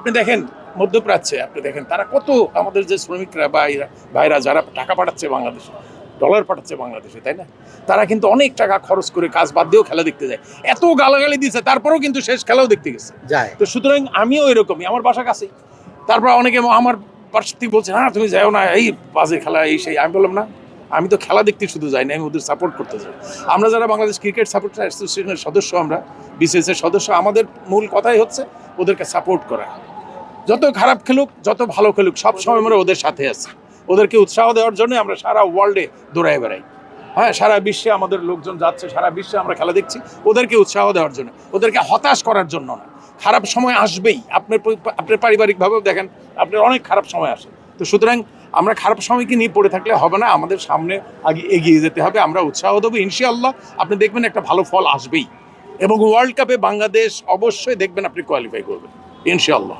আপনি দেখেন মধ্যপ্রাচ্যে আপনি দেখেন তারা কত আমাদের যে শ্রমিকরা ভাইরা ভাইরা যারা টাকা পাঠাচ্ছে বাংলাদেশে ডলার পাঠাচ্ছে বাংলাদেশে তাই না? তারা কিন্তু অনেক টাকা খরচ করে কাজ বাদ দিয়েও খেলা দেখতে যায়। এত গালাগালি দিয়েছে তারপরেও কিন্তু শেষ খেলাও দেখতে গেছে। যায়। তো সুতরাং আমিও এরকমই আমার বাসা কাছেই। তারপর অনেকে আমার পার্শ্বর্তী বলছে হ্যাঁ তুমি যাও না এই বাজে খেলা এই সেই। আমি বললাম না আমি তো খেলা দেখতে শুধু যাই না আমি ওদের সাপোর্ট করতে যাই। আমরা যারা বাংলাদেশ ক্রিকেট সাপোর্ট অ্যাসোসিয়েশনের সদস্য আমরা বিসিএস এর সদস্য আমাদের মূল কথাই হচ্ছে ওদেরকে সাপোর্ট করা। যত খারাপ খেলুক, যত ভালো খেলুক, সব সময় আমরা ওদের সাথে আছি। ওদেরকে উৎসাহ দেওয়ার জন্য আমরা সারা ওয়ার্ল্ডে দৌড়াই বেড়াই। হ্যাঁ সারা বিশ্বে আমাদের লোকজন যাচ্ছে, সারা বিশ্বে আমরা খেলা দেখছি। ওদেরকে উৎসাহ দেওয়ার জন্য, ওদেরকে হতাশ করার জন্য না। খারাপ সময় আসবেই। আপনার আপনার পারিবারিকভাবেও দেখেন, আপনার অনেক খারাপ সময় আসে। তো সুতরাং আমরা খারাপ সময়কে নিয়ে পড়ে থাকলে হবে না, আমাদের সামনে আগে এগিয়ে যেতে হবে, আমরা উৎসাহ দেবো, ইনশাআল্লাহ। আপনি দেখবেন একটা ভালো ফল আসবেই। এবং ওয়ার্ল্ড কাপে বাংলাদেশ অবশ্যই দেখবেন আপনি কোয়ালিফাই করবেন, ইনশাআল্লাহ।